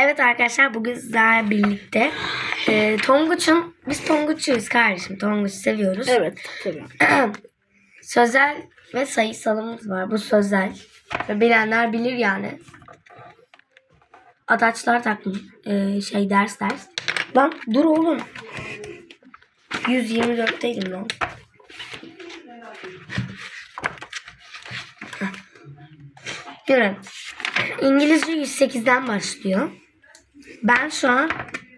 Evet arkadaşlar bugün sizlerle birlikte e, Tonguç'un, biz Tonguç'uyuz kardeşim. Tonguç'u seviyoruz. Evet tabii. sözel ve sayısalımız var. Bu sözel. Ve bilenler bilir yani. Ataçlar takmış. E, şey ders ders. Lan dur oğlum. 124'teydim lan. Görün. İngilizce 108'den başlıyor. Ben şu an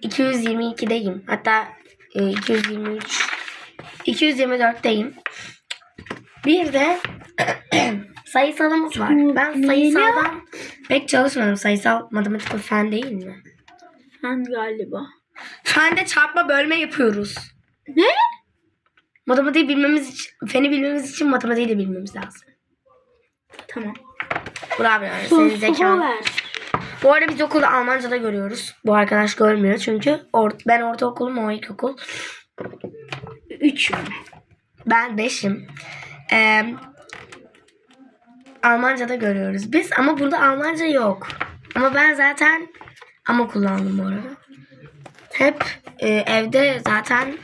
222'deyim. Hatta e, 223 224'teyim. Bir de sayısalımız var. Ben sayısaldan pek çalışmadım. Sayısal matematik ve fen değil mi? Fen galiba. Fende çarpma bölme yapıyoruz. Ne? Matematiği bilmemiz için, feni bilmemiz için matematiği de bilmemiz lazım. Tamam. Bravo yani. Senin zekan. Bu arada biz okulda Almanca'da görüyoruz. Bu arkadaş görmüyor çünkü or- ben ortaokulum o ilkokul. Üç mü? Ben beşim. Ee, Almanca'da görüyoruz biz ama burada Almanca yok. Ama ben zaten ama kullandım bu arada. Hep e, evde zaten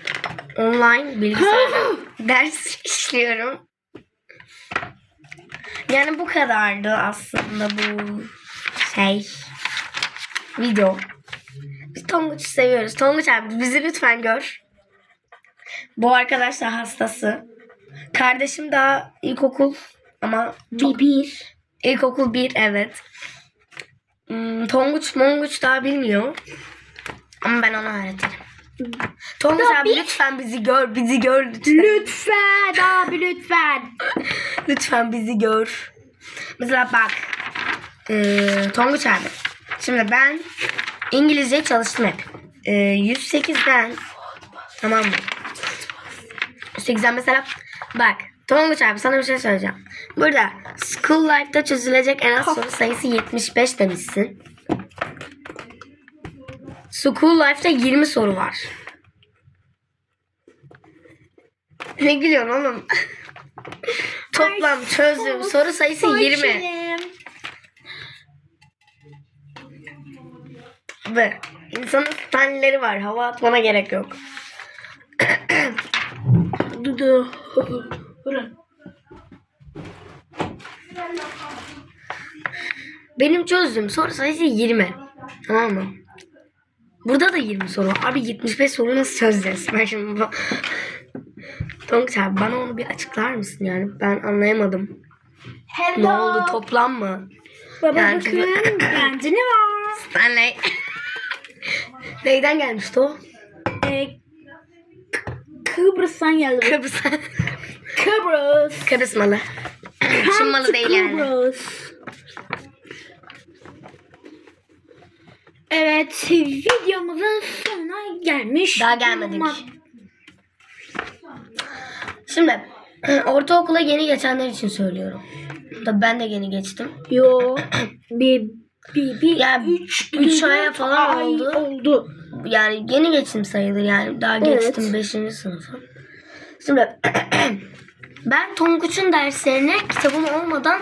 online bilgisayarda ders işliyorum. Yani bu kadardı aslında bu şey video. Biz Tonguç'u seviyoruz. Tonguç abi bizi lütfen gör. Bu arkadaş da hastası. Kardeşim daha ilkokul ama Bir bir. ilkokul bir evet. Hmm, Tonguç Monguç daha bilmiyor. Ama ben ona öğretirim. Tonguç abi lütfen bizi gör, bizi gör lütfen. Lütfen abi lütfen. Lütfen bizi gör. Mesela bak. Ee, Tonguç abi. Şimdi ben İngilizce çalıştım hep. Ee, 108'den tamam mı? 108'den mesela bak Tonguç abi sana bir şey söyleyeceğim. Burada school life'da çözülecek en az soru sayısı 75 demişsin. School life'da 20 soru var. Ne gülüyorsun oğlum? Toplam çözdüğüm soru sayısı 20. Ve insanın stanleri var. Hava atmana gerek yok. Dudu. Benim çözdüğüm soru sayısı 20. Tamam mı? Burada da 20 soru. var. Abi 75 soru nasıl çözeceğiz? Ben şimdi. Tonguç abi bana onu bir açıklar mısın yani? Ben anlayamadım. Hello. Ne oldu toplam mı? Baba Yani- bakın bence ne var? Stanley. Neyden gelmişti o? Ee, Kıbrıs'tan geldi. Kıbrıs. Kıbrıs. Kıbrıs malı. Çin malı değil yani. Kıbrıs. Evet videomuzun sonuna gelmiş. Daha gelmedik. Ama- Şimdi ortaokula yeni geçenler için söylüyorum. Tabii ben de yeni geçtim. Yo bir bir bir Ya üç, üç aya falan ay oldu. oldu. Yani yeni geçtim sayılır yani. Daha Evet. geçtim 5. sınıfa. Şimdi ben Tonguç'un derslerine kitabım olmadan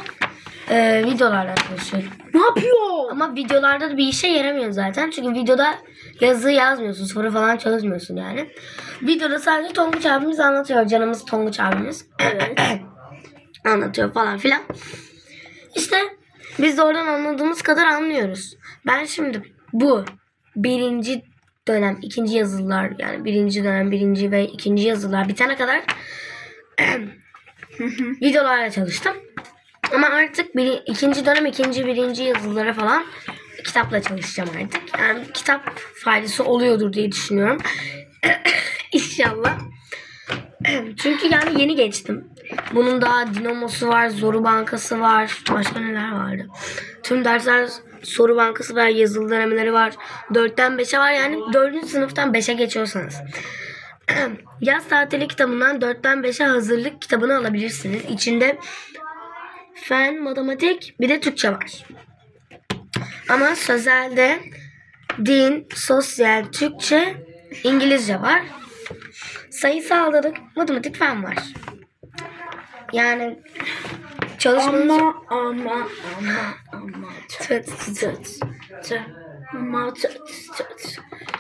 e, videolarla çalışıyorum. Ne yapıyor? Ama videolarda da bir işe yaramıyor zaten. Çünkü videoda yazı yazmıyorsun. Soru falan çözmüyorsun yani. Videoda sadece Tonguç abimiz anlatıyor. Canımız Tonguç abimiz. Evet. anlatıyor falan filan. İşte biz de oradan anladığımız kadar anlıyoruz. Ben şimdi bu birinci dönem, ikinci yazılılar yani birinci dönem, birinci ve ikinci yazılılar bitene kadar videolarla çalıştım. Ama artık bir, ikinci dönem, ikinci, birinci yazılılara falan kitapla çalışacağım artık. Yani kitap faydası oluyordur diye düşünüyorum. İnşallah. Çünkü yani yeni geçtim. Bunun daha dinamosu var, zoru bankası var. Başka neler vardı? Tüm dersler soru bankası var, yazılı denemeleri var. 4'ten 5'e var yani 4. sınıftan 5'e geçiyorsanız. Yaz tatili kitabından 4'ten 5'e hazırlık kitabını alabilirsiniz. İçinde fen, matematik bir de Türkçe var. Ama sözelde din, sosyal, Türkçe, İngilizce var. Sayısalda da matematik fen var. Yani çalışmanız... Ama ama ama ama. Tüt, tüt. Tı. Ama tı tı tı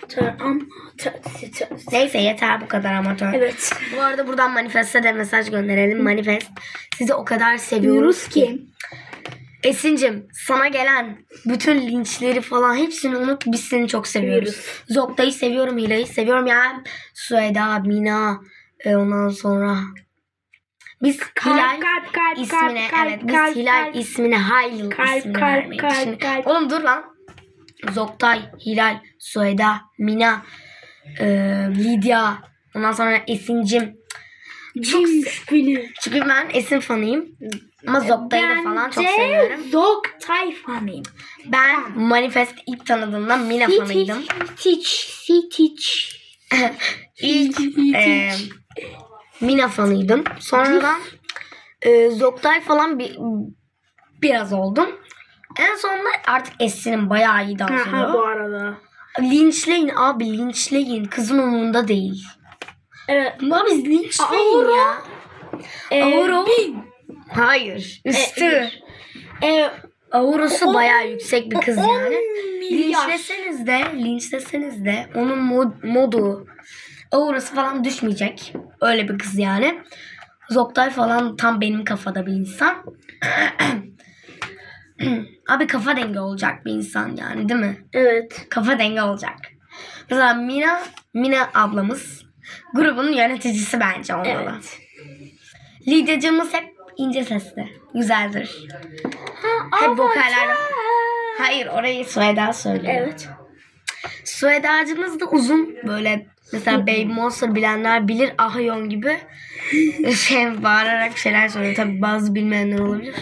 tı ama tı tı tı tı. Neyse yeter bu kadar amatör. Evet. Bu arada buradan manifeste de mesaj gönderelim. Manifest sizi o kadar seviyoruz ki. Esin'cim sana gelen bütün linçleri falan hepsini unut. Biz seni çok seviyoruz. Seviyoruz. Zokta'yı seviyorum. Hila'yı seviyorum. Ya Sueda, Mina e, ondan sonra biz Hilal kalp kalp kalp ismine kalp evet biz kalp, Hilal kalp. ismine Haylil Kalp, ismini kalp, vermeyi kalp, düşünüyoruz. kalp. Oğlum dur lan. Zoktay, Hilal, Sueda, Mina, e, Lidya, ondan sonra Esin'cim. Çok beni. Çünkü ben Esin fanıyım. Ama Zoktay'ı da falan çok seviyorum. Zoktay fanıyım. Ben Manifest ilk tanıdığımda Mina fanıydım. Stitch, Stitch. İlk e, Mina fanıydım. Sonradan e, Zoktay falan bir, biraz oldum. En sonunda artık Esin'in bayağı iyi dans bu arada. Linçleyin abi linçleyin. Kızın umurunda değil. Evet. Ama biz linçleyin Auro. ya. Ee, bin. Hayır. Üstü. E, Aurosu on- bayağı yüksek bir kız yani. milyar. Linçleseniz de, linçleseniz de onun mod, modu, aurası falan düşmeyecek. Öyle bir kız yani. Zoktay falan tam benim kafada bir insan. Abi kafa dengi olacak bir insan yani değil mi? Evet. Kafa dengi olacak. Mesela Mina, Mina ablamız grubun yöneticisi bence olmalı. Evet. Lidyacığımız hep ince sesli. Güzeldir. Ha, Hep vokaller. Hayır orayı Sueda söylüyor. Evet. Suedacımız da uzun böyle mesela Baby Monster bilenler bilir Ahyon gibi şey bağırarak şeyler söylüyor. Tabi bazı bilmeyenler olabilir.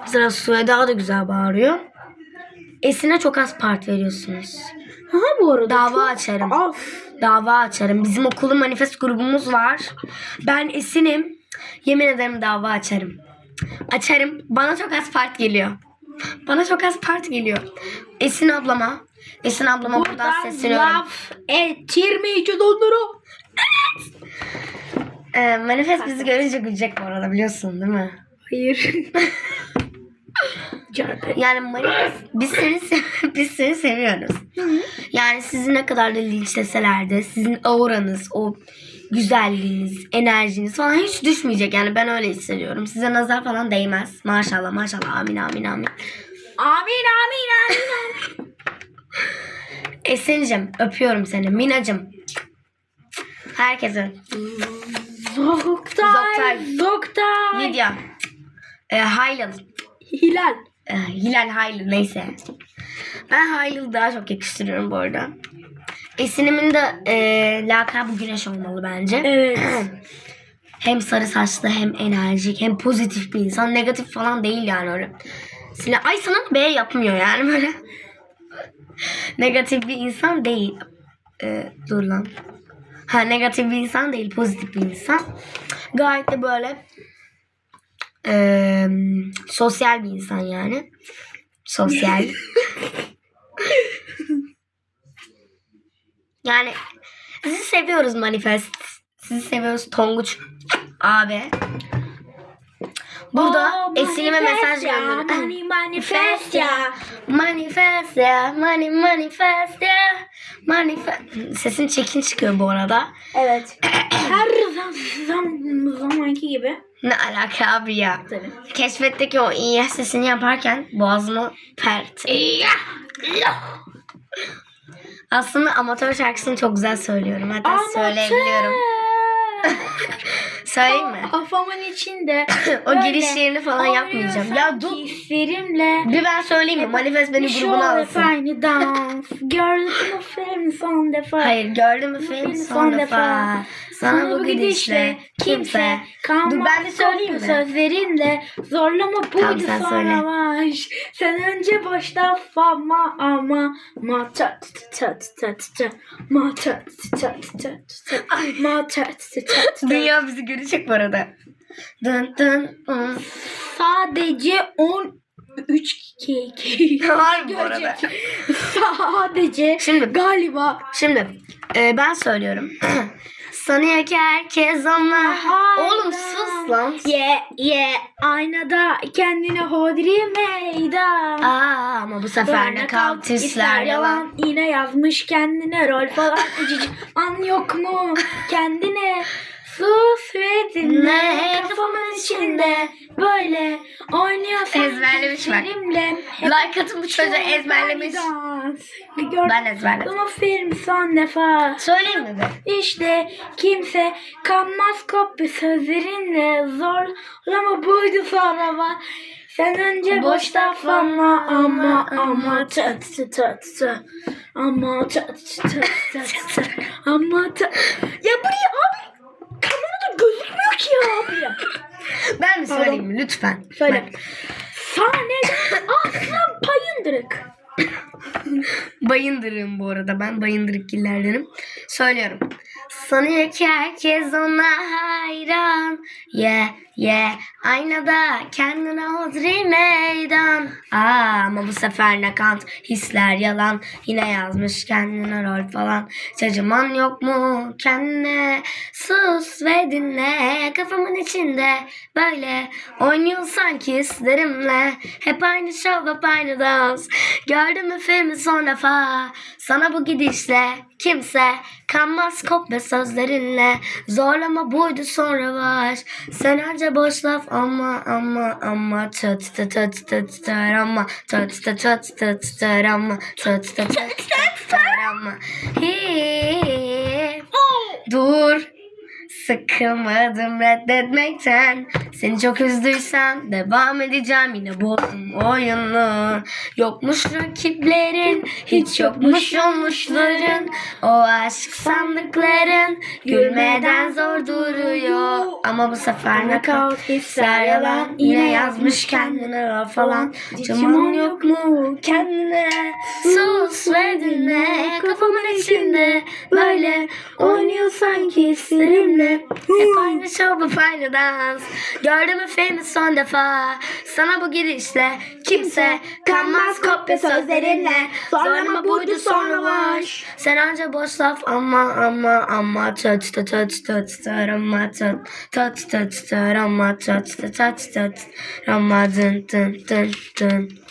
Mesela Sueda da güzel bağırıyor. Esin'e çok az part veriyorsunuz. Ha bu arada. Dava çok açarım. Az. Dava açarım. Bizim okulun manifest grubumuz var. Ben Esin'im. Yemin ederim dava açarım. Açarım. Bana çok az part geliyor. Bana çok az part geliyor. Esin ablama. Esin ablama buradan Buradan sesleniyorum. laf ettirmeyeceğiz onlara. Ee, manifest bizi görünce gülecek bu arada biliyorsun değil mi? Hayır. Yani manifest biz seni se- biz seni seviyoruz. Yani sizi ne kadar da linçleseler de sizin auranız, o güzelliğiniz, enerjiniz falan hiç düşmeyecek. Yani ben öyle hissediyorum. Size nazar falan değmez. Maşallah maşallah amin amin amin. Amin amin amin. Esin'cim öpüyorum seni. Minacım. Herkese. Zoktay. Zoktay. Lidya. Ee, Haylıl. Hilal. Ee, Hilal Haylıl neyse. Ben Haylıl'ı daha çok yakıştırıyorum bu arada. Esin'imin de e, lakabı Güneş olmalı bence. Evet. hem sarı saçlı hem enerjik hem pozitif bir insan. Negatif falan değil yani öyle. Sine Ay sana B yapmıyor yani böyle. negatif bir insan değil. Ee, dur lan. Ha negatif bir insan değil pozitif bir insan. Gayet de böyle eee, sosyal bir insan yani. Sosyal. yani sizi seviyoruz manifest. Sizi seviyoruz Tonguç abi. Burada Oh, Esin'ime mesaj gönderiyorum. Money manifest ya. Manifest ya. Money manifest ya. Manifest. Sesim çekin çıkıyor bu arada. Evet. Her zaman, zaman zamanki gibi. Ne alaka abi ya. Tabii. Keşfetteki o iyi sesini yaparken boğazımı pert. Aslında amatör şarkısını çok güzel söylüyorum. Hatta söyleyebiliyorum. Söyleyeyim mi? Kafamın içinde. o böyle girişlerini falan yapmayacağım. Ya dur. Hislerimle. Bir ben söyleyeyim mi? Manifest beni grubuna alsın. aynı dans. Gördün mü film son defa. Hayır gördün mü film son defa. Sana bu gidişle kimse. kalmaz. Dur ben de söyleyeyim mi? Sözlerinle zorlama Tamam, buydu sen sonra var. Sen önce boşta fama ama ma tat tat tat tat ma tat tat tat tat ma tat tat tat Dünya bizi görecek bu arada. Dın dın. dın. Sadece 13 kek. Var bu arada. Sadece Şimdi galiba Şimdi e, ben söylüyorum. Sanıyor ki herkes ona. Oğlum sus lan. Ye ye aynada kendine hodri meydan. Aa ama bu sefer ne kalt hisler yalan. Yine yazmış kendine rol falan. Cici an yok mu kendine? Sus ve dinle kafamın içinde böyle oynuyorsan Ezberlemiş bak. benimle. Like atın bu çocuğu ezberlemiş. Ben ezberledim. Ama film son defa. Söyleyeyim mi be? İşte kimse kanmaz kopya sözlerinle zorlama buydu sonra var. Sen önce boş laf ama ama tat tat tat ama tat tat tat ama tat Ya buraya abi ki ya abi. Ben mi söyleyeyim mi? Lütfen. Söyle. Bak, Sahneden aslan payındırık. bayındırım bu arada. Ben bayındırıkgillerdenim. Söylüyorum. Sanıyor ki herkes ona hayran. Ye ye aynada kendine hodri meydan. Aa ama bu sefer ne kant hisler yalan. Yine yazmış kendine rol falan. Çacıman yok mu kendine? Sus ve dinle kafamın içinde böyle oynuyor sanki hislerimle. Hep aynı şov hep aynı dans. Gördün mü filmi son defa? Sana bu gidişle kimse kanmaz kopya sözlerinle. Zorlama buydu sonra var. Sen önce boş laf ama ama ama tıt tıt tıt tıt tır ama tıt tıt tıt tıt tır ama tıt tıt tıt tır ama. Hi. Dur. Sıkılmadım reddetmekten. Seni çok üzdüysem devam edeceğim Yine bozdum oyunu Yokmuş rakiplerin Hiç yokmuş olmuşların. O aşk sandıkların Gülmeden zor duruyor. Ama bu sefer nakavt hisler yalan Yine yazmış kendine falan. Cıman yok mu kendine? Sus ve dinle Kafamın içinde Böyle oynuyor sanki hislerimle Hep aynı şov hep aynı dans Gördün mü filmi son defa Sana bu girişle Kimse kanmaz kopya sözlerinle Zorlama buydu sonra var Sen önce boş laf ama ama ama Tut tut tut tut tut ama tut Tut tut tut ama tut tut tut tut Ama dın dın dın dın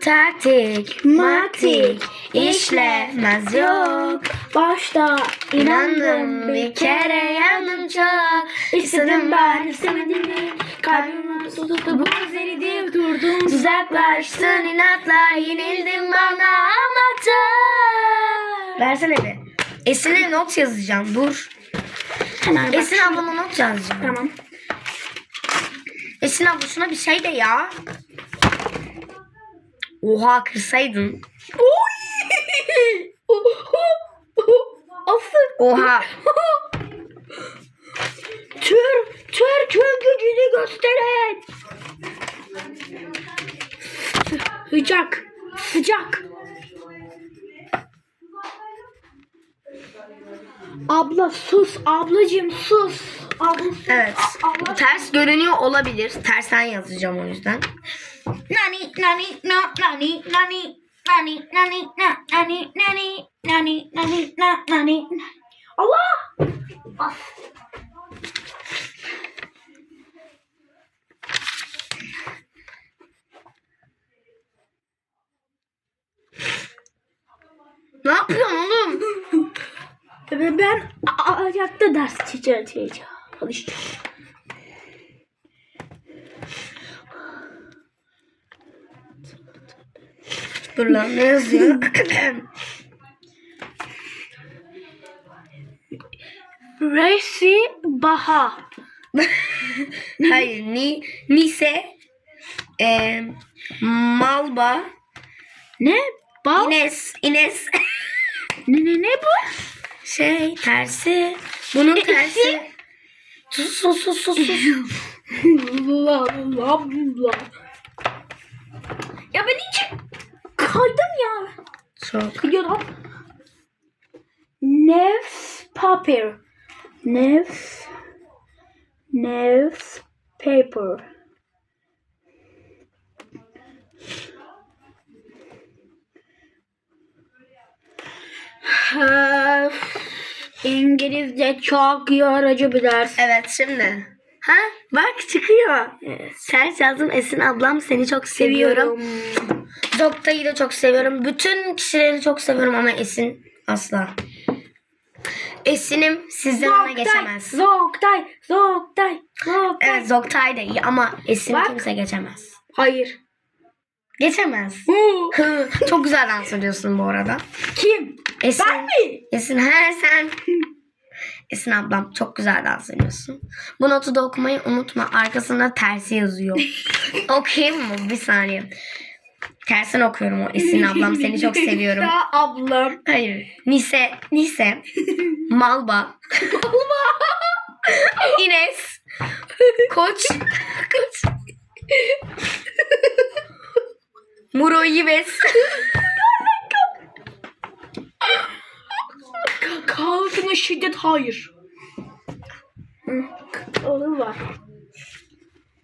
Taktik, matik, işlemez yok. Başta İnandım bir kere yandım çok. İstedim ben istemedim mi? Kalbim tuttu bu Gözleri durdum Uzaklaştın inatla yenildin bana amatör Versene bir. Esin'e not yazacağım dur. Hemen. Esin ablama not yazacağım. Tamam. Esin abla şuna bir şey de ya Oha kırsaydın Asıl. Oha Tür, Türk'ün gücünü gösterin. Sıcak, sıcak. Abla sus, ablacığım sus. Evet Ters görünüyor olabilir Tersten yazacağım o yüzden Nani, nani, na, nani, nani, nani, nani, na, nani, nani, nani, nani, na, nani. Allah! Ne yapıyorsun oğlum? Ben ayakta ders çalışacağım. Çalışacağım. Dur lan ne yazıyor? Resi Baha. Hayır ni Nise e, Malba Ne? Bal? Ines Ines Ne, ne, ne bu? şey tersi bunun tersi sus sus sus sus Allah Allah Allah. Ya ben hiç kaydım ya. çok Videodan. Nefs paper. Nefs. Nefs paper. Have İngilizce çok yorucu bir ders. Evet şimdi. Ha bak çıkıyor. Ters yazdım Esin ablam seni çok seviyorum. Zoktay'ı da çok seviyorum. Bütün kişileri çok seviyorum ama Esin asla. Esin'im sizden ona geçemez. Zoktay, Zoktay, Zoktay. Evet Zoktay da iyi ama Esin'i Bak. kimse geçemez. Hayır. Geçemez. Hı, çok güzel dans ediyorsun bu arada. Kim? Esin, Ben mi? Esin her sen. Esin ablam çok güzel dans ediyorsun. Bu notu da okumayı unutma. Arkasında tersi yazıyor. Okuyayım mı? Bir saniye. Tersini okuyorum o Esin ablam. Seni çok seviyorum. Ya ablam. Hayır. Nise. Nise. Malba. Ines. Koç. Koç. Muro Yives. Ka- Kalkına şiddet hayır. Olur var.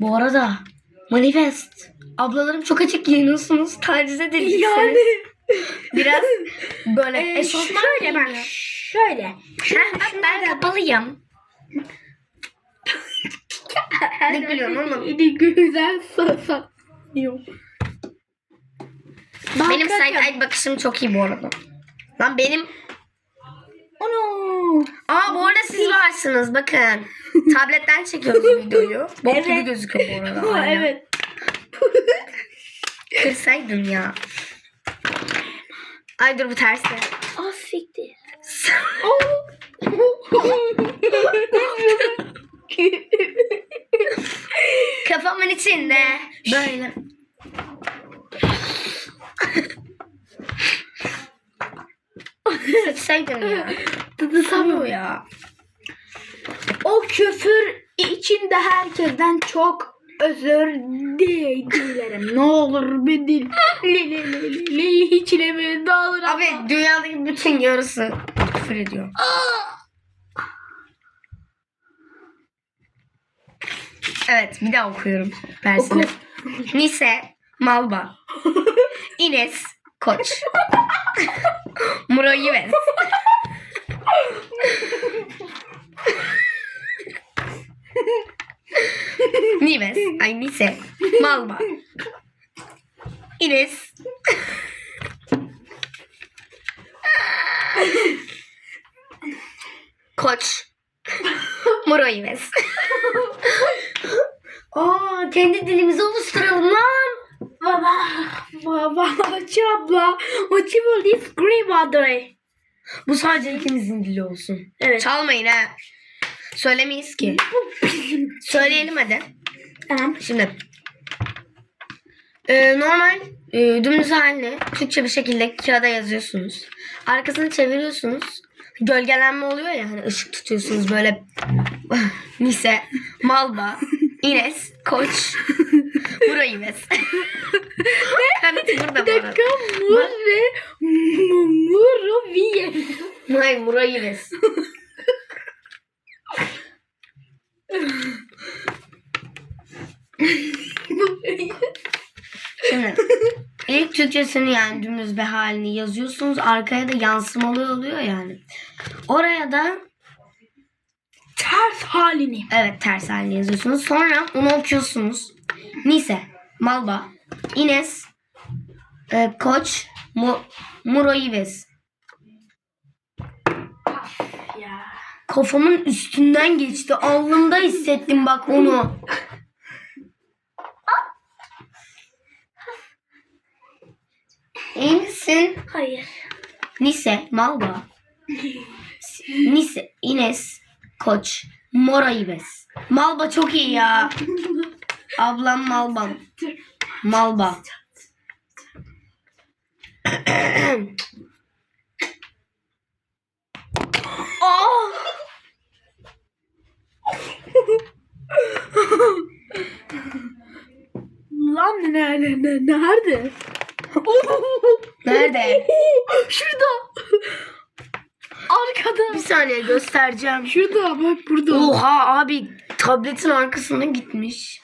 Bu arada manifest. Ablalarım çok açık giyiniyorsunuz. Taciz edildiksiniz. Yani. Biraz böyle Ee, eşofman şöyle giyiniyor. Şöyle. Ha, bak ben kapalıyım. Ne gülüyorsun oğlum? Ne güzel sasa. Yok. Benim side eye bakışım çok iyi bu arada. Lan benim... Ono. Aa bu arada siz varsınız bakın. Tabletten çekiyoruz videoyu. Bok gibi Evet. gözüküyor bu arada. Ha, aynen. evet. Kırsaydın ya. Ay dur bu tersi. Ah siktir. Kafamın içinde. Böyle. Sıçsaydın ya. Tadı ya. O küfür içinde herkesten çok özür di- dilerim. Ne olur bir dil. Li içine ne olur. Abi dünyadaki bütün yarısı küfür ediyor. Evet bir daha okuyorum. Oku. Nise Malba Ines Koç Muro Yives Nives Ay Nise Malba Ines. Koç. Muro Yives Aa kendi dilimizi oluşturalım lan. Baba, baba, Hacı abla, Hacı böyle scream adore. Bu sadece ikimizin dili olsun. Evet. Çalmayın ha. Söylemeyiz ki. Söyleyelim hadi. Tamam. Şimdi. Ee, normal e, dümdüz halini Türkçe bir şekilde kağıda yazıyorsunuz. Arkasını çeviriyorsunuz. Gölgelenme oluyor ya hani ışık tutuyorsunuz böyle Nise, Malba, Ines, Koç, burayı mes. Kanıtı burada bu arada. Dakika, mur ve muru viye. Hayır burayı mes. Şimdi ilk Türkçesini yani dümdüz bir halini yazıyorsunuz. Arkaya da yansımalı oluyor yani. Oraya da Ters halini. evet ters halini yazıyorsunuz. Sonra onu okuyorsunuz. Nise, Malba, Ines, e, Koç, Mu, Muro Ives. Kafamın üstünden geçti. Alnımda hissettim bak onu. İyi misin? Hayır. Nise, Malba, Nise, Ines, Koç, Mora Ives. Malba çok iyi ya. Ablam Malbam. Malba. Aa! Lan ne ne ne nerede? Nerede? Şurada. Arkada. Bir saniye göstereceğim. Şurada bak burada. Oha abi tabletin arkasına gitmiş.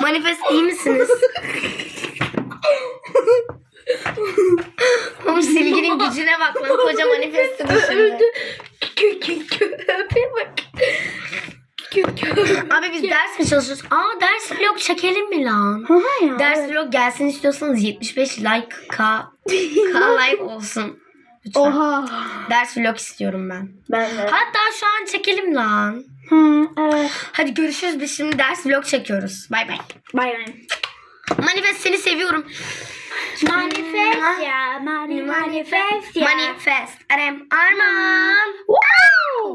Manifest iyi misiniz? Oğlum silginin gücüne bak lan koca manifestin içinde. Abi biz ders mi çalışıyoruz? Aa ders vlog çekelim mi lan? ya. Ders vlog gelsin istiyorsanız 75 like k k like olsun. Lütfen. Oha. Ders vlog istiyorum ben. Ben de. Hatta şu an çekelim lan. Hı, evet. Hadi görüşürüz biz şimdi ders vlog çekiyoruz. Bay bay. Bay bay. Manifest seni seviyorum. Manifest ya. Mani manifest ya. Manifest. Arem Arman. Wow.